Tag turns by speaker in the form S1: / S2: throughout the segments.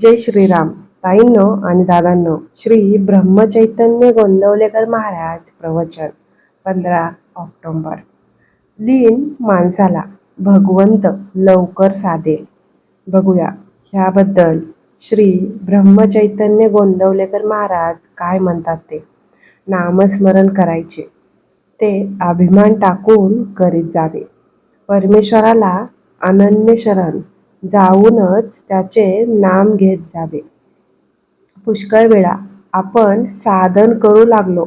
S1: जय श्रीराम. ताईंनो आणि दादांनो श्री ब्रह्मचैतन्य गोंदवलेकर महाराज प्रवचन पंधरा ऑक्टोंबर. लीन माणसाला भगवंत लवकर साधेल बघूया ह्याबद्दल श्री ब्रह्मचैतन्य गोंदवलेकर महाराज काय म्हणतात ते. नामस्मरण करायचे. ते अभिमान टाकून करीत जावे. परमेश्वराला अनन्य शरण जाऊनच त्याचे नाम घेत जावे. पुष्कळ वेळा आपण साधन करू लागलो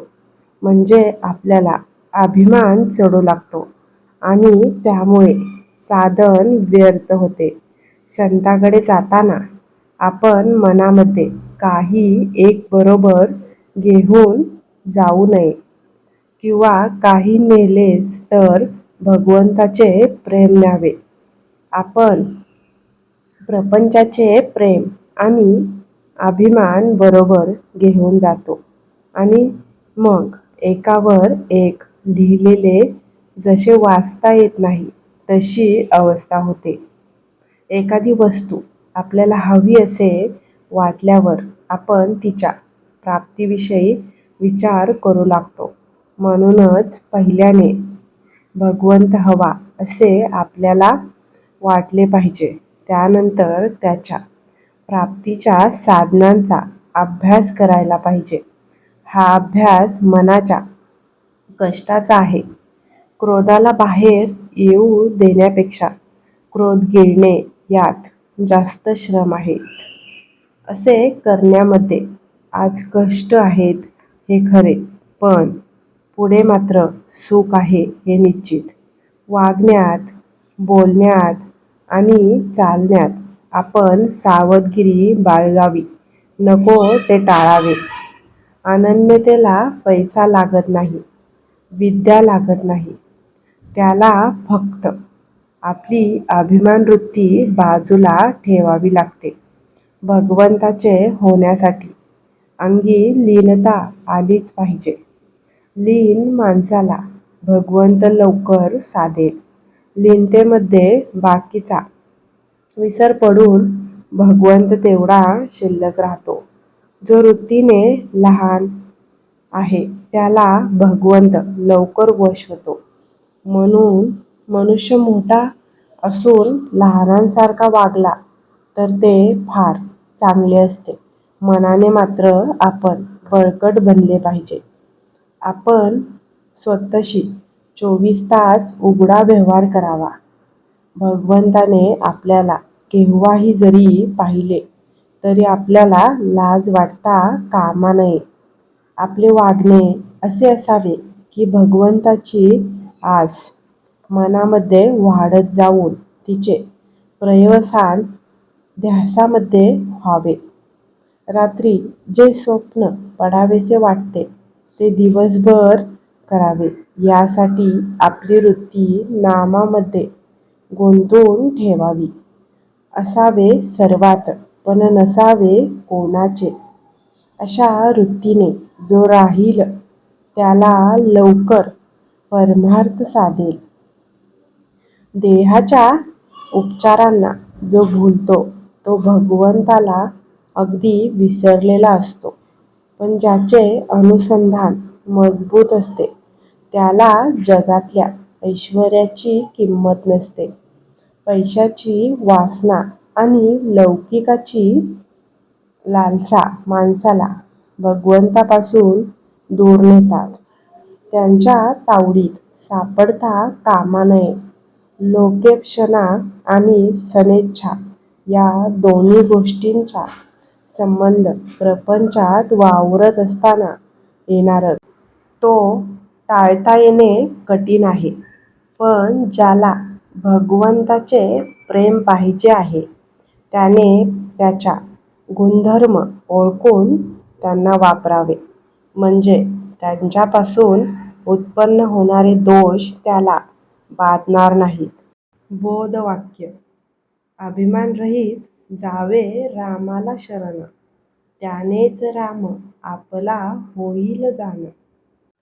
S1: म्हणजे आपल्याला अभिमान चढू लागतो आणि त्यामुळे साधन व्यर्थ होते. संताकडे जाताना आपण मनामध्ये काही एक बरोबर घेऊन जाऊ नये किंवा काही नेलेच तर भगवंताचे प्रेम न्यावे. आपण प्रपंचाचे प्रेम आणि अभिमान बरोबर घेऊन जातो. आणि मग एकावर एक लिहिलेले जसे वाचता येत नाही तशी अवस्था होते. एखादी वस्तू आपल्याला हवी असे वाटल्यावर आपण तिच्या प्राप्तीविषयी विचार करू लागतो. म्हणूनच पहिल्याने भगवंत हवा असे आपल्याला वाटले पाहिजे. त्यानंतर त्याच्या प्राप्तीच्या साधनांचा अभ्यास करायला पाहिजे. हा अभ्यास मनाच्या कष्टाचा आहे. क्रोधाला बाहेर येऊ देण्यापेक्षा क्रोध गिळणे यात जास्त श्रम आहेत. असे करण्यामध्ये आज कष्ट आहेत हे खरे पण पुढे मात्र सुख आहे हे निश्चित. वागण्यात बोलण्यात आणि चालण्यात आपण सावधगिरी बाळगावी. नको ते टाळावे. अनन्यतेला पैसा लागत नाही विद्या लागत नाही. त्याला फक्त आपली अभिमान वृत्ती बाजूला ठेवावी लागते भगवंताचे होण्यासाठी. अंगी लीनता आलीच पाहिजे. लीन माणसाला भगवंत लवकर साधेल. लीनतेमध्ये बाकीचा विसर पडून भगवंत तेवढा शिल्लक राहतो. जो वृत्तीने लहान आहे त्याला भगवंत लवकर वश होतो म्हणून मनुष्य मोठा असून लहानांसारखा वागला तर ते फार चांगले असते. मनाने मात्र आपण बळकट बनले पाहिजे. आपण स्वतःशी चोवीस तास उघडा व्यवहार करावा. भगवंताने आपल्याला केव्हाही जरी पाहिले तरी आपल्याला लाज वाटता कामा नये. आपले वागणे असे असावे की भगवंताची आस मनामध्ये वाढत जाऊन तिचे प्रयवसान ध्यासामध्ये व्हावे. रात्री जे स्वप्न पडावेसे वाटते ते दिवसभर करावे. यासाठी आपली वृत्ती नामामध्ये गुंतवून ठेवावी. असावे सर्वात पण नसावे कोणाचे? अशा वृत्तीने जो राहील त्याला लवकर परमार्थ साधेल. देहाच्या उपचारांना जो भूलतो तो भगवंताला अगदी विसरलेला असतो. पण ज्याचे अनुसंधान मजबूत असते त्याला जगातल्या ऐश्वर्याची किंमत नसते. पैशाची वासना आणि लौकिकाची लालसा माणसाला भगवंतापासून दूर नेतात. त्यांच्या तावडीत सापडता कामा नये लोकेक्षणा आणि सनेच्छा या दोन्ही गोष्टींचा संबंध प्रपंचात वावरत असताना येणार तो टाळता येणे कठीण आहे. पण ज्याला भगवंताचे प्रेम पाहिजे आहे त्याने त्याच्या गुणधर्म ओळखून त्यांना वापरावे. म्हणजे त्यांच्यापासून उत्पन्न होणारे दोष त्याला बाधणार नाहीत. बोधवाक्य. अभिमानरहित जावे रामाला शरण. त्यानेच राम आपला होईल जाणं.